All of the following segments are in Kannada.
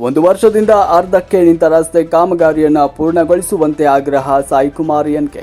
ಒಂದು ವರ್ಷದಿಂದ ಅರ್ಧಕ್ಕೆ ನಿಂತ ರಸ್ತೆ ಕಾಮಗಾರಿಯನ್ನು ಪೂರ್ಣಗೊಳಿಸುವಂತೆ ಆಗ್ರಹ ಸಾಯಿಕುಮಾರ್ ಎನ್ಕೆ.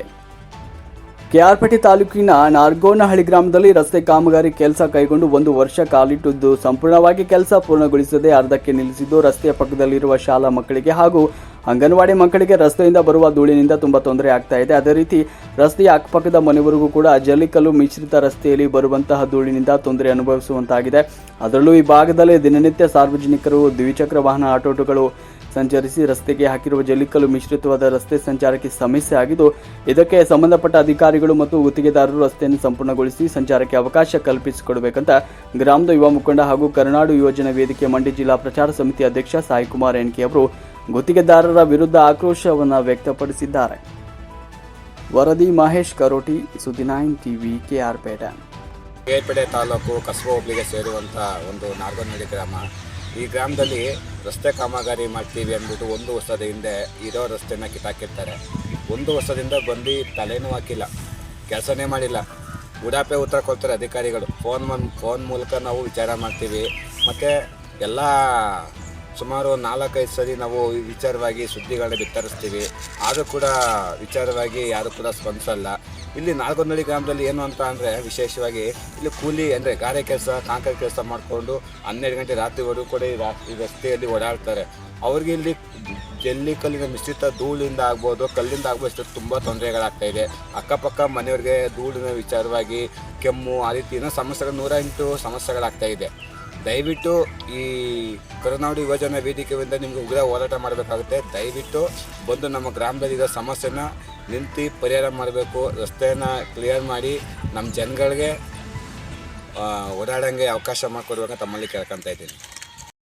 ಕೆಆರ್ಪೇಟೆ ತಾಲೂಕಿನ ನಾರ್ಗೋನಹಳ್ಳಿ ಗ್ರಾಮದಲ್ಲಿ ರಸ್ತೆ ಕಾಮಗಾರಿ ಕೆಲಸ ಕೈಗೊಂಡು ಒಂದು ವರ್ಷ ಕಾಲಿಟ್ಟಿದ್ದು ಸಂಪೂರ್ಣವಾಗಿ ಕೆಲಸ ಪೂರ್ಣಗೊಳಿಸದೆ ಅರ್ಧಕ್ಕೆ ನಿಲ್ಲಿಸಿದ್ದು ರಸ್ತೆಯ ಪಕ್ಕದಲ್ಲಿರುವ ಶಾಲಾ ಮಕ್ಕಳಿಗೆ ಹಾಗೂ ಅಂಗನವಾಡಿ ಮಕ್ಕಳಿಗೆ ರಸ್ತೆಯಿಂದ ಬರುವ ಧೂಳಿನಿಂದ ತುಂಬಾ ತೊಂದರೆ ಆಗ್ತಾ ಇದೆ. ಅದೇ ರೀತಿ ರಸ್ತೆಯ ಅಕ್ಕಪಕ್ಕದ ಮನೆವರೆಗೂ ಕೂಡ ಜಲ್ಲಿಕಲ್ಲು ಮಿಶ್ರಿತ ರಸ್ತೆಯಲ್ಲಿ ಬರುವಂತಹ ಧೂಳಿನಿಂದ ತೊಂದರೆ ಅನುಭವಿಸುವಂತಾಗಿದೆ. ಅದರಲ್ಲೂ ಈ ಭಾಗದಲ್ಲಿ ದಿನನಿತ್ಯ ಸಾರ್ವಜನಿಕರು ದ್ವಿಚಕ್ರ ವಾಹನ ಆಟೋಟಗಳು ಸಂಚರಿಸಿ ರಸ್ತೆಗೆ ಹಾಕಿರುವ ಜಲ್ಲಿಕಲ್ಲು ಮಿಶ್ರಿತವಾದ ರಸ್ತೆ ಸಂಚಾರಕ್ಕೆ ಸಮಸ್ಯೆ ಆಗಿದ್ದು, ಇದಕ್ಕೆ ಸಂಬಂಧಪಟ್ಟ ಅಧಿಕಾರಿಗಳು ಮತ್ತು ಗುತ್ತಿಗೆದಾರರು ರಸ್ತೆಯನ್ನು ಸಂಪೂರ್ಣಗೊಳಿಸಿ ಸಂಚಾರಕ್ಕೆ ಅವಕಾಶ ಕಲ್ಪಿಸಿಕೊಡಬೇಕಂತ ಗ್ರಾಮದ ಯುವ ಮುಖಂಡ ಹಾಗೂ ಕರುನಾಡು ಯೋಜನಾ ವೇದಿಕೆ ಮಂಡ್ಯ ಜಿಲ್ಲಾ ಪ್ರಚಾರ ಸಮಿತಿ ಅಧ್ಯಕ್ಷ ಸಾಯಿಕುಮಾರ್ ಎನ್ಕೆ ಅವರು ಗುತ್ತಿಗೆದಾರರ ವಿರುದ್ಧ ಆಕ್ರೋಶವನ್ನು ವ್ಯಕ್ತಪಡಿಸಿದ್ದಾರೆ. ವರದಿ ಮಹೇಶ್ ಕರೋಟಿ ಸುದಿನಾಯನ್ ಟಿವಿ ಕೆಆರ್ಪೇಟೆ ಕೇರ್ಪೇಟೆ ತಾಲೂಕು ಕಸಬ ಹೋಬ್ಳಿಗೆ ಸೇರುವಂಥ ಒಂದು ನಾರ್ಗನಹಳ್ಳಿ ಗ್ರಾಮ. ಈ ಗ್ರಾಮದಲ್ಲಿ ರಸ್ತೆ ಕಾಮಗಾರಿ ಮಾಡ್ತೀವಿ ಅಂದ್ಬಿಟ್ಟು ಒಂದು ವರ್ಷದ ಹಿಂದೆ ಇರೋ ರಸ್ತೆನ ಕಿತ್ತಾಕಿರ್ತಾರೆ. ಒಂದು ವರ್ಷದಿಂದ ಬಂದು ತಲೆನೂ ಹಾಕಿಲ್ಲ, ಕೆಲಸನೇ ಮಾಡಿಲ್ಲ. ಉಡಾಪೆ ಉತ್ತರ ಕೊಡ್ತಾರೆ ಅಧಿಕಾರಿಗಳು. ಫೋನ್ ಫೋನ್ ಮೂಲಕ ನಾವು ವಿಚಾರ ಮಾಡ್ತೀವಿ. ಮತ್ತು ಎಲ್ಲ ಸುಮಾರು ನಾಲ್ಕೈದು ಸರಿ ನಾವು ವಿಚಾರವಾಗಿ ಸುದ್ದಿಗಳನ್ನ ಬಿತ್ತರಿಸ್ತೀವಿ. ಆದರೂ ಕೂಡ ವಿಚಾರವಾಗಿ ಯಾರು ಕೂಡ ಸ್ಪಂದಿಸಲ್ಲ. ಇಲ್ಲಿ ನಾಲ್ಕೊಂದಳ್ಳಿ ಗ್ರಾಮದಲ್ಲಿ ಏನು ಅಂತ ಅಂದರೆ ವಿಶೇಷವಾಗಿ ಇಲ್ಲಿ ಕೂಲಿ ಅಂದರೆ ಗಾರೆ ಕೆಲಸ, ಕಾಂಕ್ರೀಟ್ ಕೆಲಸ ಮಾಡಿಕೊಂಡು ಹನ್ನೆರಡು ಗಂಟೆ ರಾತ್ರಿವರೆಗೂ ಕೂಡ ಈ ರಸ್ತೆಯಲ್ಲಿ ಓಡಾಡ್ತಾರೆ. ಅವ್ರಿಗೆ ಇಲ್ಲಿ ಜಲ್ಲಿ ಕಲ್ಲಿನ ಮಿಶ್ರಿತ ಧೂಳಿಂದ ಆಗ್ಬೋದು, ಕಲ್ಲಿಂದ ಆಗ್ಬೋದು ತುಂಬ ತೊಂದರೆಗಳಾಗ್ತಾ ಇದೆ. ಅಕ್ಕಪಕ್ಕ ಮನೆಯವ್ರಿಗೆ ಧೂಳಿನ ವಿಚಾರವಾಗಿ ಕೆಮ್ಮು ಆ ರೀತಿ ಏನೋ ಸಮಸ್ಯೆಗಳು ನೂರ ಎಂಟು ಸಮಸ್ಯೆಗಳಾಗ್ತಾ ಇದೆ. ದಯವಿಟ್ಟು ಈ ಕರುನಾಡು ಯುವಜನ ವೇದಿಕೆಯಿಂದ ನಿಮಗೆ ಉಗ್ರ ಹೋರಾಟ ಮಾಡಬೇಕಾಗುತ್ತೆ. ದಯವಿಟ್ಟು ಬಂದು ನಮ್ಮ ಗ್ರಾಮದಲ್ಲಿರೋ ಸಮಸ್ಯೆನ ನಿಂತು ಪರಿಹಾರ ಮಾಡಬೇಕು. ರಸ್ತೆಯನ್ನು ಕ್ಲಿಯರ್ ಮಾಡಿ ನಮ್ಮ ಜನಗಳಿಗೆ ಓಡಾಡಂಗೆ ಅವಕಾಶ ಮಾಡಿಕೊಡ್ಬೇಕಂತ ತಮ್ಮಲ್ಲಿ ಕೇಳ್ಕೊತಾ ಇದ್ದೀನಿ.